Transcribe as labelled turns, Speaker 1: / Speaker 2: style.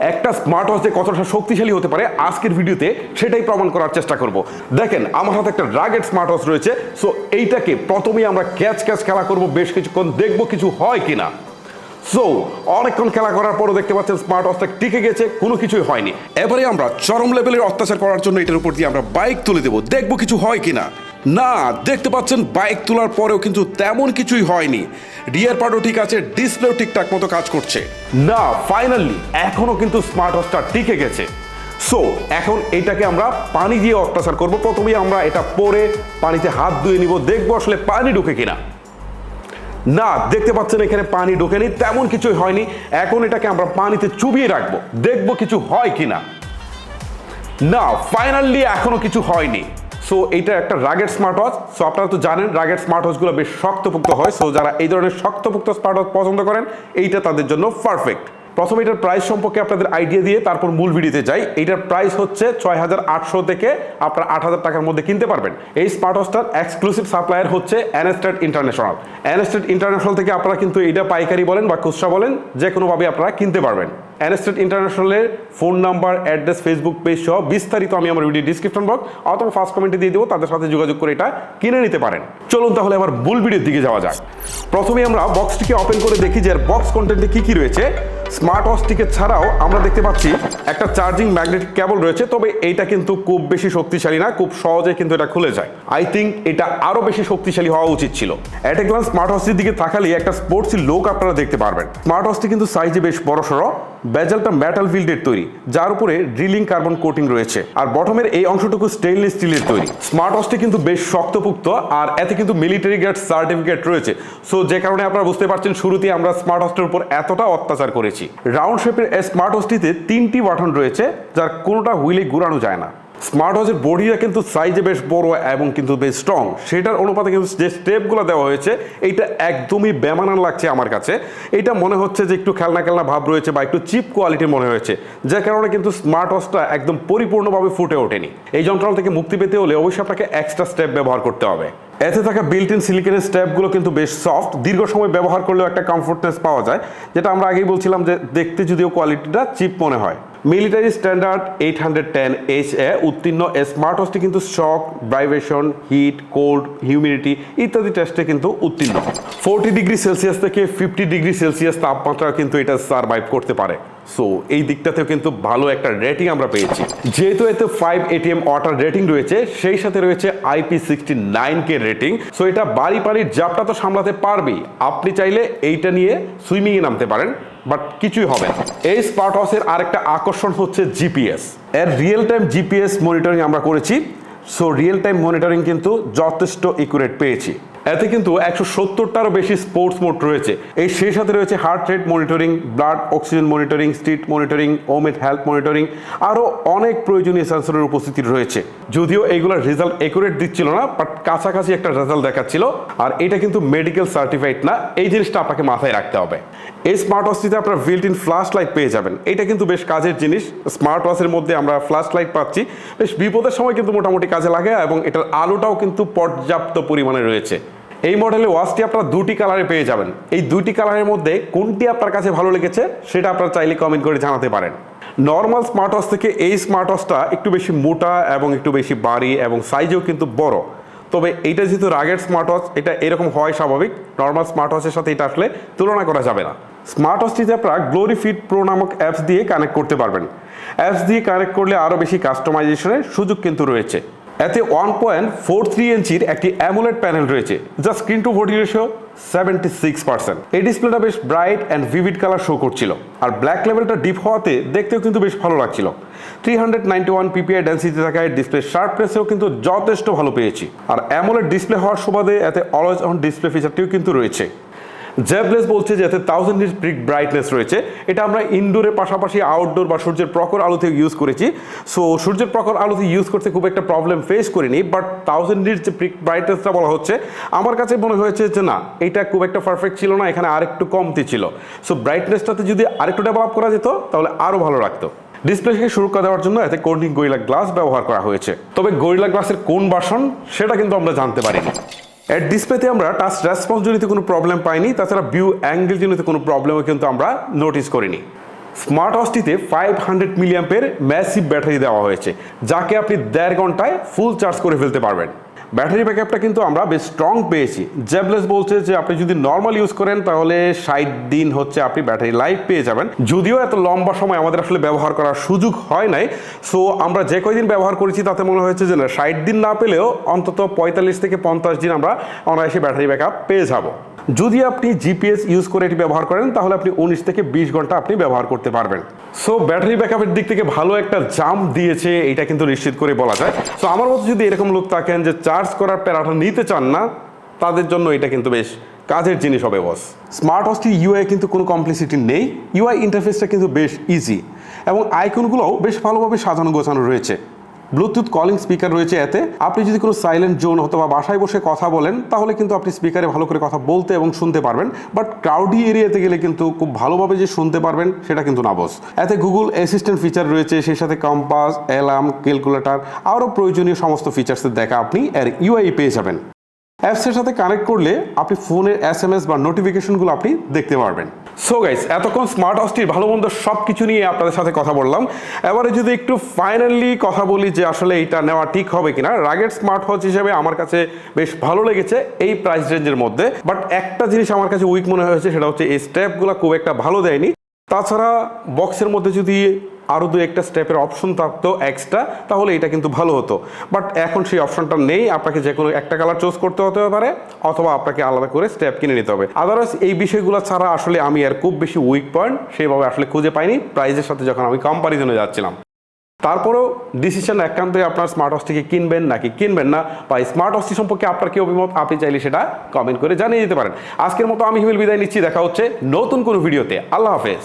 Speaker 1: একটা smart watch যে কতটা শক্তিশালী হতে পারে আজকের ভিডিওতে সেটাই প্রমাণ করার চেষ্টা করব। দেখেন, আমার হাতে একটা রাগেট স্মার্ট ওয়াচ রয়েছে সো এইটাকে প্রথমেই আমরা ক্যাচ ক্যাচ খেলা করব, বেশ কিছুক্ষণ দেখব কিছু হয় কিনা। সো অনেকক্ষণ খেলা করার পরও দেখতে পাচ্ছেন স্মার্ট ওয়াচটা টিকে গেছে, কোনো কিছুই হয়নি। এবারে আমরা চরম লেভেলের অত্যাচার করার জন্য এটার উপর দিয়ে আমরা বাইক তুলে দেবো, দেখব কিছু হয় কিনা। না, দেখতে পাচ্ছেন বাইক তোলার পরেও কিন্তু তেমন কিছুই হয়নি। রিয়ার পার্টও ঠিক আছে ডিসপ্লেও ঠিকঠাক মতো কাজ করছে। না ফাইনালি এখনও কিন্তু স্মার্ট ওয়াচটা টিকে গেছে। সো এখন এটাকে আমরা পানি দিয়ে অত্যাচার করব। প্রথমেই আমরা এটা পরে পানিতে হাত ধুয়ে নিব, দেখব আসলে পানি ঢুকে কিনা। না, দেখতে পাচ্ছেন, এখানে পানি ঢোকেনি, তেমন কিছুই হয়নি। এখন এটাকে আমরা পানিতে চুবিয়ে রাখব, দেখব কিছু হয় কিনা। না ফাইনালি এখনও কিছু হয়নি। সো এইটা একটা রাগেট স্মার্ট ওয়াচ সো আপনারা তো জানেন রাগেট স্মার্ট ওয়াচগুলো বেশ শক্তপোক্ত হয়। সো যারা এই ধরনের শক্তপোক্ত স্মার্ট ওয়াচ পছন্দ করেন, এইটা তাদের জন্য পারফেক্ট প্রথমে এটার প্রাইস সম্পর্কে আপনাদের আইডিয়া দিয়ে তারপর মূল ভিডিওতে যাই। এইটার প্রাইস হচ্ছে ছয় হাজার আটশো থেকে আপনারা আট হাজার টাকার মধ্যে কিনতে পারবেন। এই স্মার্ট ওয়াচটার এক্সক্লুসিভ সাপ্লায়ার হচ্ছে অ্যানেস্টেড ইন্টারন্যাশনাল অ্যানেস্টেড ইন্টারন্যাশনাল থেকে আপনারা কিন্তু এটা পাইকারি বলেন বা খুচরা বলেন যে কোনোভাবে আপনারা কিনতে পারবেন। অ্যানেস্টেড ইন্টারন্যাশনালের phone number address Facebook page সহ বিস্তারিত আমি আমার ভিডিও ডিসক্রিপশন বক্স অথবা ফার্স্ট কমেন্টে দিয়ে দেবো, তাদের সাথে যোগাযোগ করে এটা কিনে নিতে পারেন। চলুন তাহলে আবার মূল ভিডিওর দিকে যাওয়া যাক। প্রথমে আমরা বক্সটিকে ওপেন করে দেখি যে বক্স কন্টেন্টে কি কি রয়েছে। স্মার্ট ওয়াচটিকে ছাড়াও আমরা দেখতে পাচ্ছি একটা চার্জিং ম্যাগনেটিক কেবল রয়েছে, তবে এইটা কিন্তু খুব বেশি শক্তিশালী না, খুব সহজে কিন্তু এটা খুলে যায়। আই থিঙ্ক এটা আরও বেশি শক্তিশালী হওয়া উচিত ছিল। অ্যাট গ্লান্স স্মার্ট ওয়াচটির দিকে তাকালে একটা স্পোর্টসি লোক আপনারা দেখতে পারবেন। স্মার্ট ওয়াচটি কিন্তু সাইজে বেশ বড় সড়ো বেজালটা মেটাল ফিল্ডের তৈরি, যার উপরে ড্রিলিং কার্বন কোটিং রয়েছে, আর বটমের এই অংশটুকু স্টেইনলেস স্টিলের তৈরি। স্মার্ট ওয়াচটি কিন্তু বেশ শক্তপুক্ত, আর এতে কিন্তু মিলিটারি গ্রেড সার্টিফিকেট রয়েছে। সো যে কারণে আপনারা বুঝতে পারছেন, শুরুতেই আমরা স্মার্ট ওয়াচটির উপর এতটা অত্যাচার করেছি। রাউন্ড শেপের স্মার্ট ওয়াচটিতে তিনটি বাটন রয়েছে যার কোনোটা হুইলে ঘুরানো যায় না। স্মার্ট ওয়াচের বডিটা কিন্তু সাইজে বেশ বড় এবং কিন্তু বেশ স্ট্রং সেটার অনুপাতে কিন্তু যে স্টেপগুলো দেওয়া হয়েছে, এইটা একদমই বেমানান লাগছে আমার কাছে। এটা মনে হচ্ছে যে একটু খেলনা খেলনা ভাব রয়েছে বা একটু চিপ কোয়ালিটির মনে হয়েছে, যার কারণে কিন্তু স্মার্ট ওয়াচটা একদম পরিপূর্ণভাবে ফুটে ওঠেনি। এই যন্ত্রণা থেকে মুক্তি পেতে হলে অবশ্যই আপনাকে এক্সট্রা স্টেপ ব্যবহার করতে হবে। এতে থাকা বিল্ট ইন সিলিকনের স্টেপগুলো কিন্তু বেশ সফট দীর্ঘ সময় ব্যবহার করলেও একটা কমফোর্টনেস পাওয়া যায়, যেটা আমরা আগেই বলছিলাম যে দেখতে যদিও কোয়ালিটিটা চিপ মনে হয়। Military standard eight hundred ten H A উত্তীর্ণ স্মার্ট ওয়াচটি কিন্তু shock vibration heat cold humidity ইত্যাদি টেস্টে কিন্তু উত্তীর্ণ। ফোরটি ডিগ্রি সেলসিয়াস থেকে ফিফটি ডিগ্রি সেলসিয়াস তাপমাত্রা কিন্তু এটা সার্ভাইভ করতে পারে। সো এই দিকটাতেও কিন্তু ভালো একটা রেটিং আমরা পেয়েছি। যেহেতু এতে ফাইভ এটিএম ওয়াটার রেটিং রয়েছে, সেই সাথে রয়েছে IP sixty nine K rating so এটা বাড়ি বাড়ির জাপটা তো সামলাতে পারবেই। আপনি চাইলে এইটা নিয়ে সুইমিংয়ে নামতে পারেন। বাট কিছুই হবে না। এই স্মার্ট ওয়াচের আরেকটা আকর্ষণ হচ্ছে জিপিএস এর রিয়েল টাইম জিপিএস মনিটরিং আমরা করেছি। সো রিয়েল টাইম মনিটরিং কিন্তু যথেষ্ট একুরেট পেয়েছি। এতে কিন্তু একশো সত্তরটারও বেশি স্পোর্টস মোড রয়েছে। এই সেই সাথে রয়েছে heart rate monitoring blood oxygen monitoring stress monitoring ওমেড health monitoring আরও অনেক প্রয়োজনীয় সেন্সরের উপস্থিতি রয়েছে। যদিও এইগুলোর রেজাল্ট একুরেট দিচ্ছিল না বাট কাছাকাছি একটা রেজাল্ট দেখাচ্ছিল, আর এটা কিন্তু মেডিকেল সার্টিফাইড না। এই জিনিসটা আপনাকে মাথায় রাখতে হবে। এই স্মার্ট ওয়াচটিতে আপনারা বিল্ট ইন ফ্ল্যাশ লাইট পেয়ে যাবেন। এটা কিন্তু বেশ কাজের জিনিস। স্মার্ট ওয়াচের মধ্যে আমরা ফ্ল্যাশ লাইট পাচ্ছি। বেশ বিপদের সময় কিন্তু মোটামুটি কাজে লাগে, এবং এটার আলোটাও কিন্তু পর্যাপ্ত পরিমাণে রয়েছে। এই মডেলের ওয়াচটি আপনারা দুটি কালারে পেয়ে যাবেন। এই দুটি কালারের মধ্যে কোনটি আপনার কাছে ভালো লেগেছে সেটা আপনারা চাইলে কমেন্ট করে জানাতে পারেন। নর্মাল স্মার্ট ওয়াচ থেকে এই স্মার্ট ওয়াচটা একটু বেশি মোটা এবং একটু বেশি বাড়ি এবং সাইজেও কিন্তু বড়। তবে এইটা যেহেতু রাগের স্মার্ট ওয়াচ এটা এরকম হয় স্বাভাবিক। নর্মাল স্মার্ট ওয়াচের সাথে এটা আসলে তুলনা করা যাবে না। স্মার্ট ওয়াচটিতে আপনারা গ্লোরি ফিট প্রো নামক অ্যাপস দিয়ে কানেক্ট করতে পারবেন। অ্যাপস দিয়ে কানেক্ট করলে আরও বেশি কাস্টমাইজেশনের সুযোগ কিন্তু রয়েছে। এতে ওয়ান পয়েন্ট ফোর থ্রি ইঞ্চির একটি অ্যামুলেট প্যানেল রয়েছে, যা screen to body ratio seventy six percent এই ডিসপ্লেটা বেশ bright and vivid colour show করছিল, আর ব্ল্যাক লেভেলটা ডিপ হওয়াতে দেখতেও কিন্তু বেশ ভালো লাগছিল। Three hundred ninety one PPI density থাকায় ডিসপ্লে শার্পনেসেও কিন্তু যথেষ্ট ভালো পেয়েছি, আর অ্যামোলেড ডিসপ্লে হওয়ার সুবাদে এতে অলওয়েজ অন ডিসপ্লে ফিচারটিও কিন্তু রয়েছে। জেবলেস বলছে যে এতে থাউজেন্ড নিট পিক ব্রাইটনেস রয়েছে। এটা আমরা ইনডোরের পাশাপাশি আউটডোর বা সূর্যের প্রখর আলোতে ইউজ করেছি। সো সূর্যের প্রখর আলোতে ইউজ করতে খুব একটা প্রবলেম ফেস করিনি বাট থাউজেন্ড নিট যে পিক ব্রাইটনেসটা বলা হচ্ছে, আমার কাছে মনে হয়েছে যে না, এটা খুব একটা পারফেক্ট ছিল না, এখানে আরেকটু কমতি ছিল। সো ব্রাইটনেসটাতে যদি আরেকটু ডেভেলপ করা যেত, তাহলে আরও ভালো লাগতো। ডিসপ্লেকে সুরক্ষা দেওয়ার জন্য এতে কোর্নিং গরিলা গ্লাস ব্যবহার করা হয়েছে। তবে গরিলা গ্লাসের কোন বাসন, সেটা কিন্তু আমরা জানতে পারিনি। এর ডিসপ্লেতে আমরা টাচ রেসপন্স জনিত কোনো প্রবলেম পাইনি, তাছাড়া ভিউ অ্যাঙ্গেল জনিত কোনো প্রবলেমও কিন্তু আমরা নোটিস করিনি। স্মার্ট ওয়াচটিতে ফাইভ হান্ড্রেড মিলিয়াম্পের ম্যাসিভ ব্যাটারি দেওয়া হয়েছে, যাকে আপনি দেড় ঘন্টায় ফুল চার্জ করে ফেলতে পারবেন। ব্যাটারি ব্যাকআপটা কিন্তু আমরা বেশ স্ট্রং পেয়েছি। জেবলেস বলছে যে, আপনি যদি নর্মাল ইউজ করেন, তাহলে ষাট দিন হচ্ছে আপনি ব্যাটারি লাইফ পেয়ে যাবেন। যদিও এত লম্বা সময় আমাদের আসলে ব্যবহার করার সুযোগ হয় নাই সো আমরা যে কয়দিন ব্যবহার করেছি, তাতে মনে হয়েছে যে না, ষাট দিন না পেলেও অন্তত পঁয়তাল্লিশ থেকে পঞ্চাশ দিন আমরা অনায়াসে ব্যাটারি ব্যাকআপ পেয়ে যাব। যদি আপনি জিপিএস ইউজ করে এটি ব্যবহার করেন, তাহলে আপনি উনিশ থেকে বিশ ঘণ্টা আপনি ব্যবহার করতে পারবেন। সো ব্যাটারি ব্যাকআপের দিক থেকে ভালো একটা জাম্প দিয়েছে, এটা কিন্তু নিশ্চিত করে বলা যায়। সো আমার মতো যদি এরকম লোক থাকেন যে চার্জ করার প্যারাটা নিতে চান না, তাদের জন্য এটা কিন্তু বেশ কাজের জিনিস হবে বস স্মার্ট ওয়াচটি ইউআই কিন্তু কোনো কমপ্লিসিটি নেই। ইউআই ইন্টারফেসটা কিন্তু বেশ ইজি এবং আইকনগুলোও বেশ ভালোভাবে সাজানো গোছানো রয়েছে। ব্লুটুথ কলিং স্পিকার রয়েছে এতে। আপনি যদি কোনো সাইলেন্ট জোন অথবা বাসায় বসে কথা বলেন, তাহলে কিন্তু আপনি স্পিকারে ভালো করে কথা বলতে এবং শুনতে পারবেন। বাট ক্রাউডি এরিয়াতে গেলে কিন্তু খুব ভালোভাবে যে শুনতে পারবেন, সেটা কিন্তু না বস এতে গুগল অ্যাসিস্ট্যান্ট ফিচার রয়েছে, সেই সাথে কম্পাস অ্যালার্ম ক্যালকুলেটার আরও প্রয়োজনীয় সমস্ত ফিচার্সের দেখা আপনি, এর ইউআই পেয়ে যাবেন। অ্যাপসের সাথে কানেক্ট করলে আপনি ফোনের এস এম এস বা নোটিফিকেশনগুলো আপনি দেখতে পারবেন। সো গাইস এতক্ষণ স্মার্ট ওয়াচটির ভালো মন্দ সব কিছু নিয়ে আপনাদের সাথে কথা বললাম। এবারে যদি একটু ফাইনালি কথা বলি যে আসলে এটা নেওয়া ঠিক হবে কিনা রাগের স্মার্ট ওয়াচ হিসেবে আমার কাছে বেশ ভালো লেগেছে এই প্রাইস রেঞ্জের মধ্যে। বাট একটা জিনিস আমার কাছে উইক মনে হয়েছে, সেটা হচ্ছে এই স্টেপগুলো খুব একটা ভালো দেয়নি। তাছাড়া বক্সের মধ্যে যদি আরও দু একটা স্টেপের অপশন থাকতো এক্সট্রা তাহলে এটা কিন্তু ভালো হতো। বাট এখন সেই অপশনটা নেই, আপনাকে যে কোনো একটা কালার চুজ করতে হতে পারে, অথবা আপনাকে আলাদা করে স্টেপ কিনে নিতে হবে। আদারওয়াইজ এই বিষয়গুলো ছাড়া আসলে আমি আর খুব বেশি উইক পয়েন্ট সেইভাবে আসলে খুঁজে পাইনি। প্রাইজের সাথে যখন আমি কম্পারিজনে যাচ্ছিলাম। তারপরেও ডিসিশন একান্তই আপনার স্মার্ট ওয়াচটিকে কিনবেন নাকি কিনবেন না, বা স্মার্ট ওয়াচটি সম্পর্কে আপনার কি অভিমত, আপনি চাইলে সেটা কমেন্ট করে জানিয়ে দিতে পারেন। আজকের মতো আমি হিমেল বিদায় নিচ্ছি, দেখা হচ্ছে নতুন কোনো ভিডিওতে আল্লাহ হাফেজ।